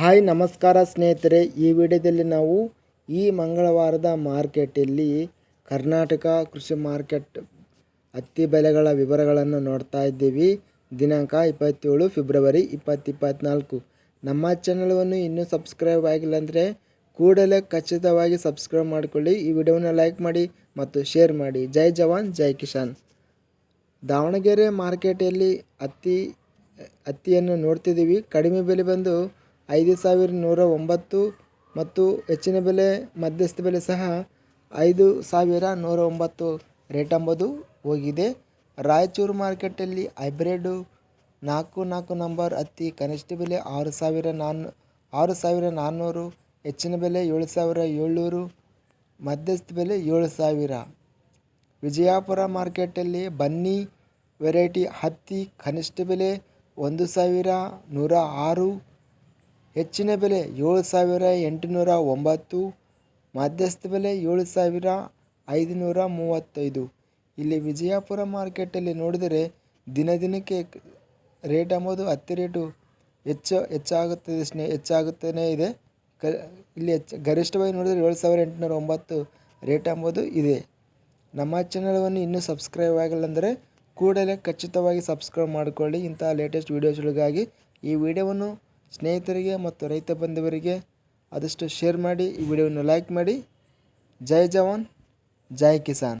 Hi, ನಮಸ್ಕಾರ ಸ್ನೇಹಿತರೆ. ಈ ವಿಡಿಯೋದಲ್ಲಿ ನಾವು ಈ ಮಂಗಳವಾರದ ಮಾರ್ಕೆಟಲ್ಲಿ ಕರ್ನಾಟಕ ಕೃಷಿ ಮಾರ್ಕೆಟ್ ಹತ್ತಿ ಬೆಲೆಗಳ ವಿವರಗಳನ್ನು ನೋಡ್ತಾ ಇದ್ದೀವಿ. ದಿನಾಂಕ ಇಪ್ಪತ್ತೇಳು ಫೆಬ್ರವರಿ ಇಪ್ಪತ್ತು ಇಪ್ಪತ್ತ್ನಾಲ್ಕು ನಮ್ಮ ಚಾನಲ್ವನ್ನು ಇನ್ನೂ ಸಬ್ಸ್ಕ್ರೈಬ್ ಆಗಿಲ್ಲ ಅಂದರೆ ಕೂಡಲೇ ಖಚಿತವಾಗಿ ಸಬ್ಸ್ಕ್ರೈಬ್ ಮಾಡಿಕೊಳ್ಳಿ. ಈ ವಿಡಿಯೋನ ಲೈಕ್ ಮಾಡಿ ಮತ್ತು ಶೇರ್ ಮಾಡಿ. ಜೈ ಜವಾನ್, ಜೈ ಕಿಶಾನ್ ದಾವಣಗೆರೆ ಮಾರ್ಕೆಟಲ್ಲಿ ಹತ್ತಿ, ಹತ್ತಿಯನ್ನು ನೋಡ್ತಿದ್ದೀವಿ. ಕಡಿಮೆ ಬೆಲೆ ಬಂದು ಐದು ಸಾವಿರ ನೂರ ಒಂಬತ್ತು ಮತ್ತು ಹೆಚ್ಚಿನ ಬೆಲೆ, ಮಧ್ಯಸ್ಥ ಬೆಲೆ ಸಹ ಐದು ಸಾವಿರ ನೂರ ಒಂಬತ್ತು ರೇಟ್ ಎಂಬುದು ಹೋಗಿದೆ. ರಾಯಚೂರು ಮಾರ್ಕೆಟಲ್ಲಿ ಹೈಬ್ರಿಡು ನಾಲ್ಕು ನಾಲ್ಕು ನಂಬರ್ ಹತ್ತಿ ಕನಿಷ್ಠ ಬೆಲೆ ಆರು ಸಾವಿರ ನಾನ್, ಆರು ಸಾವಿರ ನಾನ್ನೂರು ಹೆಚ್ಚಿನ ಬೆಲೆ ಏಳು ಸಾವಿರ ಏಳ್ನೂರು, ಮಧ್ಯಸ್ಥ ಬೆಲೆ ಏಳು ಸಾವಿರ. ವಿಜಯಪುರ ಮಾರ್ಕೆಟಲ್ಲಿ ಬನ್ನಿ ವೆರೈಟಿ ಹತ್ತಿ ಕನಿಷ್ಠ ಬೆಲೆ ಒಂದು ಸಾವಿರ ನೂರ ಆರು ಹೆಚ್ಚಿನ ಬೆಲೆ ಏಳು ಸಾವಿರ ಎಂಟುನೂರ ಒಂಬತ್ತು, ಮಧ್ಯಸ್ಥ ಬೆಲೆ ಏಳು ಸಾವಿರ ಐದುನೂರ ಮೂವತ್ತೈದು. ಇಲ್ಲಿ ವಿಜಯಪುರ ಮಾರ್ಕೆಟಲ್ಲಿ ನೋಡಿದರೆ ದಿನ ದಿನಕ್ಕೆ ರೇಟ್ ಎಂಬುದು ಹತ್ತಿ ರೇಟು ಹೆಚ್ಚು ಹೆಚ್ಚಾಗುತ್ತದೆ ಸ್ನೇ ಹೆಚ್ಚಾಗುತ್ತಲೇ ಇದೆ. ಕ ಇಲ್ಲಿ ಹೆಚ್ಚು ಗರಿಷ್ಠವಾಗಿ ನೋಡಿದರೆ ಏಳು ಸಾವಿರ ಎಂಟುನೂರ ಒಂಬತ್ತು ರೇಟ್ ಎಂಬುದು ಇದೆ. ನಮ್ಮ ಚಾನಲ್ವನ್ನು ಇನ್ನೂ ಸಬ್ಸ್ಕ್ರೈಬ್ ಆಗಿಲ್ಲ ಅಂದರೆ ಕೂಡಲೇ ಖಚಿತವಾಗಿ ಸಬ್ಸ್ಕ್ರೈಬ್ ಮಾಡಿಕೊಳ್ಳಿ. ಇಂತಹ ಲೇಟೆಸ್ಟ್ ವೀಡಿಯೋಸ್ಗಳಿಗಾಗಿ ಈ ವಿಡಿಯೋವನ್ನು ಸ್ನೇಹಿತರಿಗೆ ಮತ್ತು ರೈತ ಬಂಧುವರಿಗೆ ಆದಷ್ಟು ಶೇರ್ ಮಾಡಿ ಈ ವಿಡಿಯೋವನ್ನು ಲೈಕ್ ಮಾಡಿ. ಜೈ ಜವಾನ್, ಜೈ ಕಿಸಾನ್.